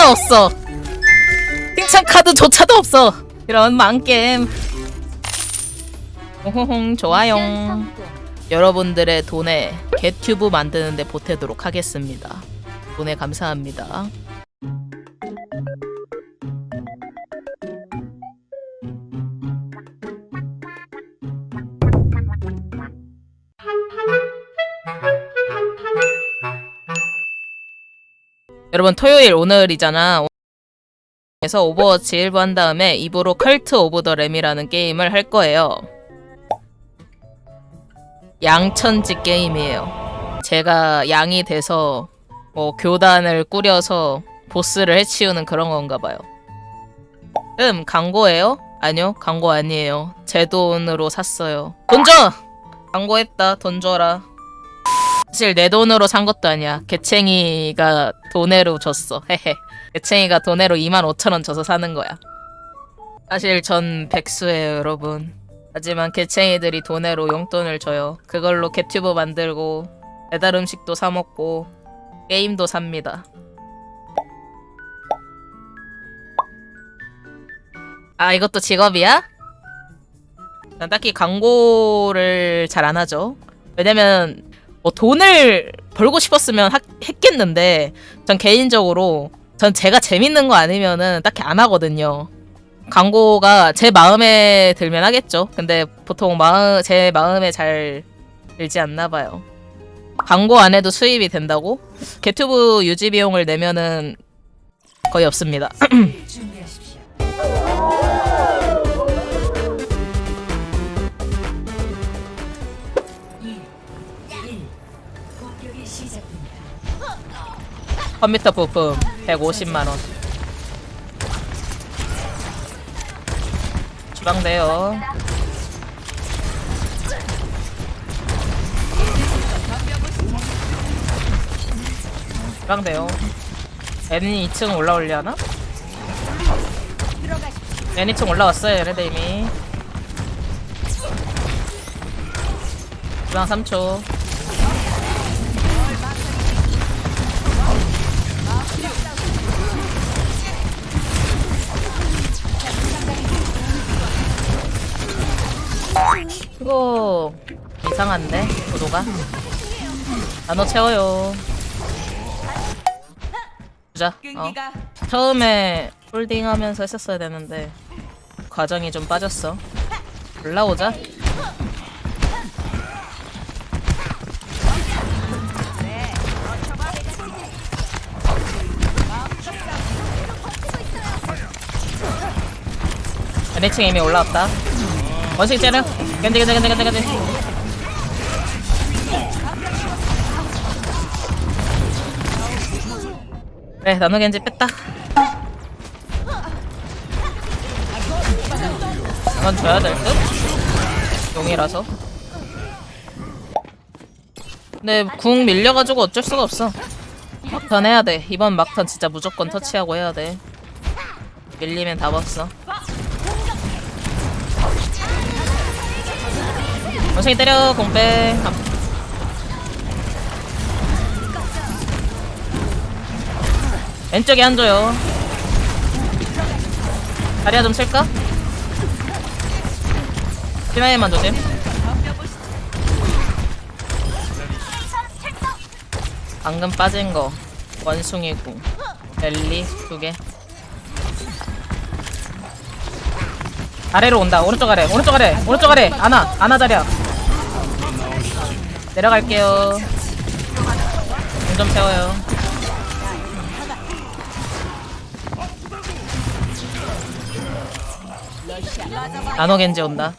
다 없어. 칭찬 카드조차도 없어. 이런 망게임. 호호홍 좋아요. 여러분들의 돈에 개튜브 만드는데 보태도록 하겠습니다. 돈에 감사합니다. 여러분 토요일 오늘이잖아. 그래서 오버워치 1부 한 다음에 2부로 컬트 오브 더 램이라는 게임을 할 거예요. 양천지 게임이에요. 제가 양이 돼서 뭐 교단을 꾸려서 보스를 해치우는 그런 건가 봐요. 음, 광고예요? 아니요, 광고 아니에요. 제 돈으로 샀어요. 돈 줘! 광고했다, 돈 줘라. 사실 내 돈으로 산 것도 아니야. 개챙이가 돈으로 줬어. 헤헤. 개챙이가 돈으로 2만 5천 원 줘서 사는 거야. 사실 전 백수예요, 여러분. 하지만 개챙이들이 돈으로 용돈을 줘요. 그걸로 개튜브 만들고 배달 음식도 사 먹고 게임도 삽니다. 아, 이것도 직업이야? 난 딱히 광고를 잘 안 하죠. 왜냐면 뭐 돈을 벌고 싶었으면 하- 했겠는데 전 개인적으로 전 제가 재밌는 거 아니면은 딱히 안 하거든요. 광고가 제 마음에 들면 하겠죠. 근데 보통 마음 제 마음에 잘 들지 않나 봐요. 광고 안 해도 수입이 된다고? 개튜브 유지 비용을 내면은 거의 없습니다. 컴퓨터 부품 150만 원. 주방돼요. 주방돼요. 애니 2층 올라올려나? 애니 2층 올라왔어요, 얘네들 이미. 주방 3초. 이거 이상한데 구도가? 나눠 채워요. 주자. 어. 처음에 홀딩하면서 했었어야 되는데 과정이 좀 빠졌어. 올라오자. NH층 이미 올라왔다 원식 째려 견제 견제 견제 견제 견제 그래 나노 견제 뺐다. 이건 줘야 될 듯? 용이라서. 근데 궁 밀려가지고 어쩔 수가 없어. 막턴 해야 돼. 이번 막턴 진짜 무조건 터치하고 해야 돼. 밀리면 답 없어 원숭이 때려 공빼 왼쪽에 앉아요. 다리야 좀 칠까? 피나이만 조심. 방금 빠진 거 원숭이 궁 랠리 두개. 아래로 온다. 오른쪽 아래 오른쪽 아래 오른쪽 아래. 아나 아나 자리야 내려갈게요. 공좀 채워요. 나노겐지 온다.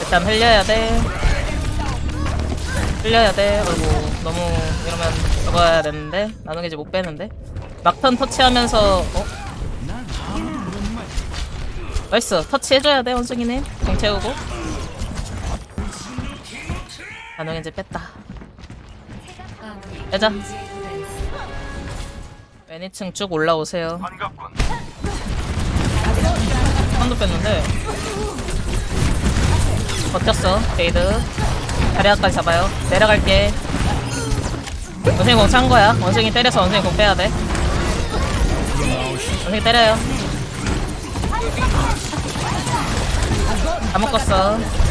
일단 흘려야 돼. 흘려야 돼. 어이구 너무 이러면 죽어야 되는데? 나노겐지 못 빼는데? 막턴 터치하면서 어? 나이스. 터치해줘야 돼 원숭이는 공 채우고 나노겐지 뺐다. 빼자. 매니층 쭉 올라오세요. 한도 뺐는데. 버텼어 게이드. 자리아까지 잡아요. 내려갈게. 원숭이 공 찬 거야. 원숭이 때려서 원숭이 공 빼야 돼. 원숭이 때려요. 다 묶었어.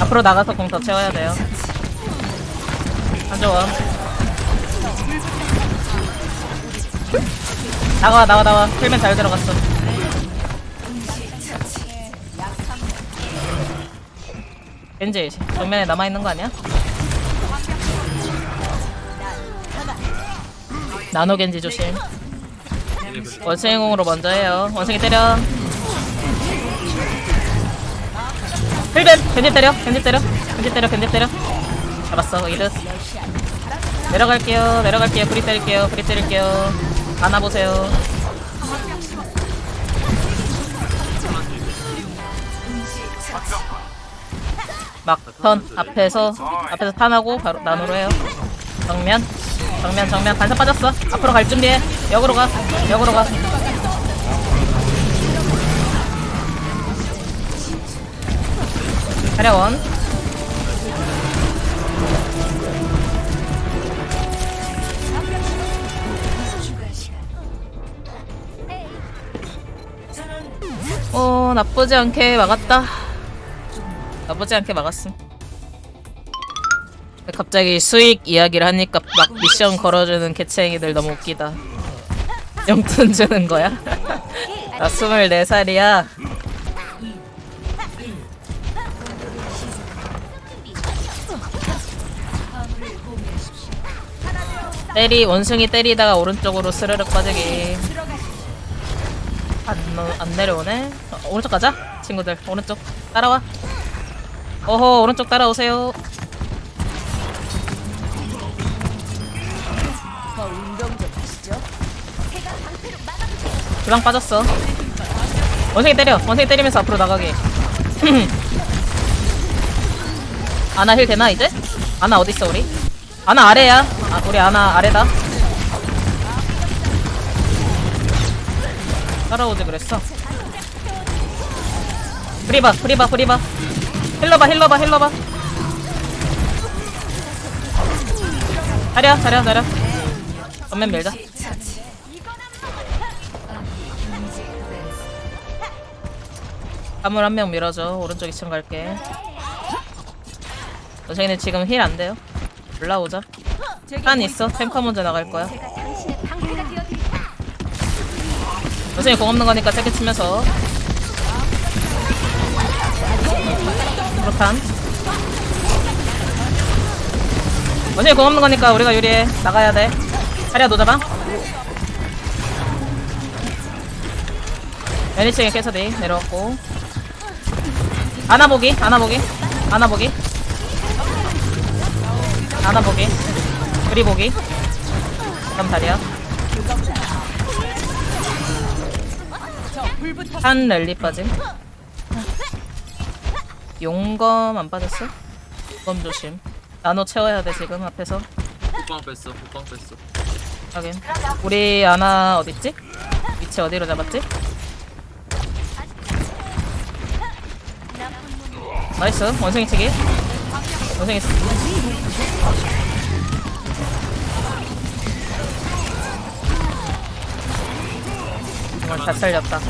앞으로 나가서 공 더 채워야 돼요. 안 좋아. 나가 나와 나와. 필면 잘 들어갔어. 겐지 정면에 남아 있는 거 아니야? 나노 겐지 조심. 원숭이 공으로 먼저 해요. 원숭이 때려. 필벤 겐지 때려. 겐지 때려. 겐지 때려. 겐지 때려. 잡았어. 이득. 내려갈게요. 내려갈게요. 브리 때릴게요. 브리 때릴게요. 안아보세요. 막턴 앞에서 앞에서 탄하고 바로 나노로 해요. 정면 정면 정면 반사 빠졌어. 앞으로 갈 준비해. 역으로 가. 역으로 가. 차려원. 어 나쁘지 않게 막았다. 나쁘지 않게 막았음. 갑자기 수익 이야기를 하니까 막 미션 걸어주는 개챙이들 너무 웃기다. 용돈 주는 거야? 나 24살이야. 때리 원숭이 때리다가 오른쪽으로 스르륵 빠지기. 안, 너- 안 내려오네. 어, 오른쪽 가자, 친구들. 오른쪽 따라와. 어허, 오른쪽 따라오세요. 주방 빠졌어. 원숭이 때려. 원숭이 때리면서 앞으로 나가게. 아나 힐 되나 이제? 아나 어디 있어 우리? 아나 아래야. 아 우리 아나 아래다. 따라오지 그랬어. 프리바 프리바 프리바. 힐러봐 힐러봐 힐러봐. 자려 자려 자려. 전면 밀자. 가물 한 명 밀어줘. 오른쪽 2층 갈게. 저희는 지금 힐 안 돼요. 올라오자. 한 있어. 탱커 먼저 나갈 거야. 요새 공 없는 거니까 짧게 치면서. 그렇단. 원숭이 공 없는 거니까 우리가 유리해. 나가야 돼. 자리야 노자방. 매니칭에 캐서디 내려왔고. 안아보기, 안아보기, 안아보기. 안아보기. 그리보기. 그럼 다리야. 한 랠리 빠짐. 용검 안 빠졌어? 용검 조심. 나노 채워야 돼 지금 앞에서. 국방 뺐어 국방 뺐어 확인. 우리 아나 어딨지? 위치 어디로 잡았지? 나이스 원숭이 치기 원숭이 정말 잘 살렸다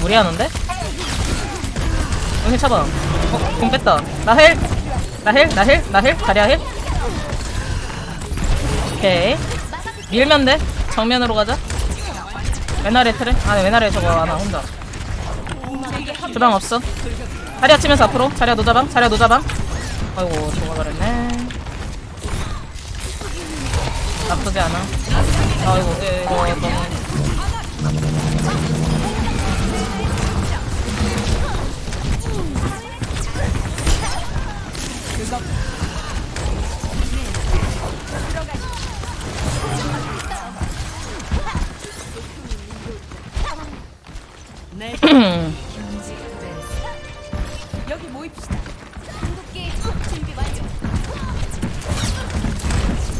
무리하는데? 원숭이 쳐봐 어? 공 뺐다 나 헬! 나 헬! 나 헬! 나 헬! 다리야 헬! 오케이 밀면 돼 정면으로 가자 왼아래 트레 아 왼아래 저거 하나 혼자 주방 없어 자리야 치면서 앞으로 자리야 노자방 자리야 노자방 아이고 죽어버렸네. 나쁘지 않아. 아이고 이거 너무 여기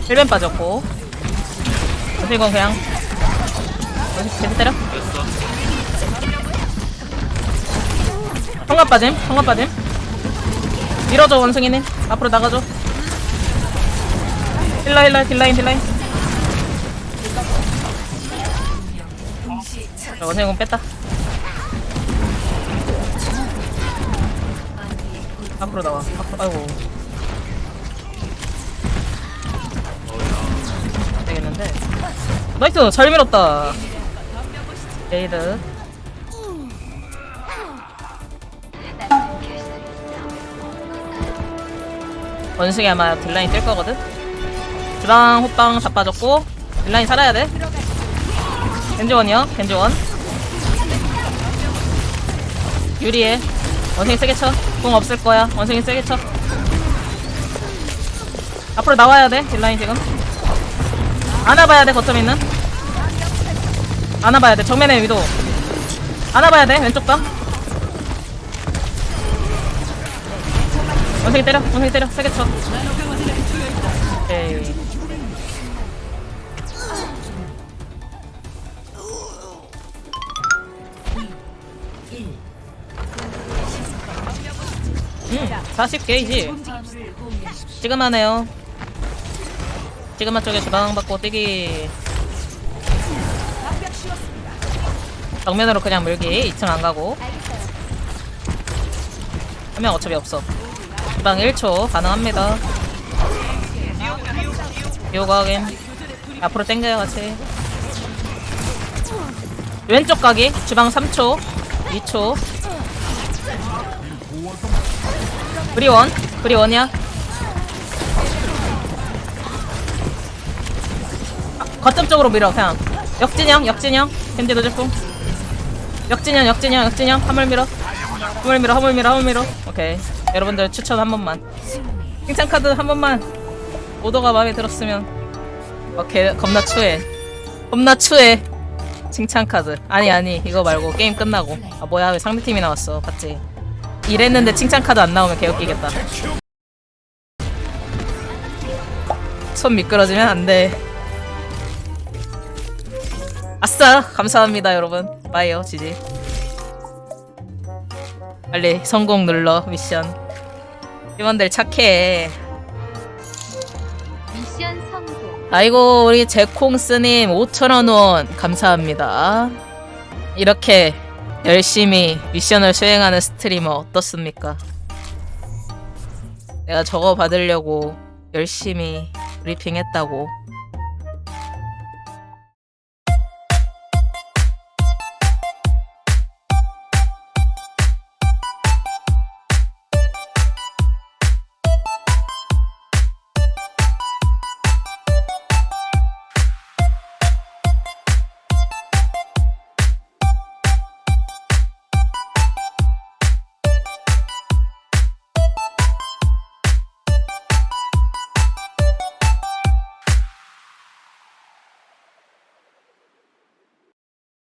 1벤 빠졌고. 이건 그냥 계속 때려? 성갑 빠짐 성갑 빠짐. 밀어줘 원숭이님. 앞으로 나가줘. 힐라 힐라 딜라인 딜라인. 자, 원숭이 공 뺐다. 앞으로 나와. 앞으로 아이고 되겠는데 나이스 잘 밀었다. 레이드. 원숭이 아마 딜라인 뜰 거거든? 주방 호빵 다 빠졌고 딜라인 살아야 돼. 겐지원이요? 겐지원. 유리해. 원숭이 세게 쳐공 없을 거야. 원숭이 세게 쳐. 앞으로 나와야 돼 딜라인 지금 안아봐야 돼 거점 있는? 안아봐야 돼 정면에 위도. 안아봐야 돼 왼쪽 방. 원숭이 때려 원숭이 때려 세게 쳐. 오케이. 음, 40 게이지. 지금 하네요 지금 한쪽에 주방 받고 뛰기. 정면으로 그냥 물기. 2층 안 가고. 한 명 어차피 없어. 주방 1초. 가능합니다. 요가 확인. 앞으로 당겨요 같이. 왼쪽 가기. 주방 3초. 2초. 브리원. 브리원이야 거점 쪽으로 밀어 그냥. 역진영 역진영 겐지 노제품 역진영 역진영 역진영 화물 밀어. 화물 밀어 화물 밀어 화물 밀어. 오케이. 여러분들 추천 한 번만. 칭찬 카드 한 번만. 오더가 마음에 들었으면. 오케이. 겁나 추해. 겁나 추해. 칭찬 카드. 아니 아니. 이거 말고 게임 끝나고. 아 뭐야. 왜 상대팀이 나왔어. 봤지? 이랬는데 칭찬 카드 안 나오면 개웃기겠다. 손 미끄러지면 안돼 아싸 감사합니다 여러분. 빠이요 지지. 빨리 성공 눌러 미션. 팀원들 착해. 미션 성공. 아이고 우리 제콩스님 5천원 원. 감사합니다. 이렇게 열심히 미션을 수행하는 스트리머 어떻습니까? 내가 저거 받으려고 열심히 브리핑 했다고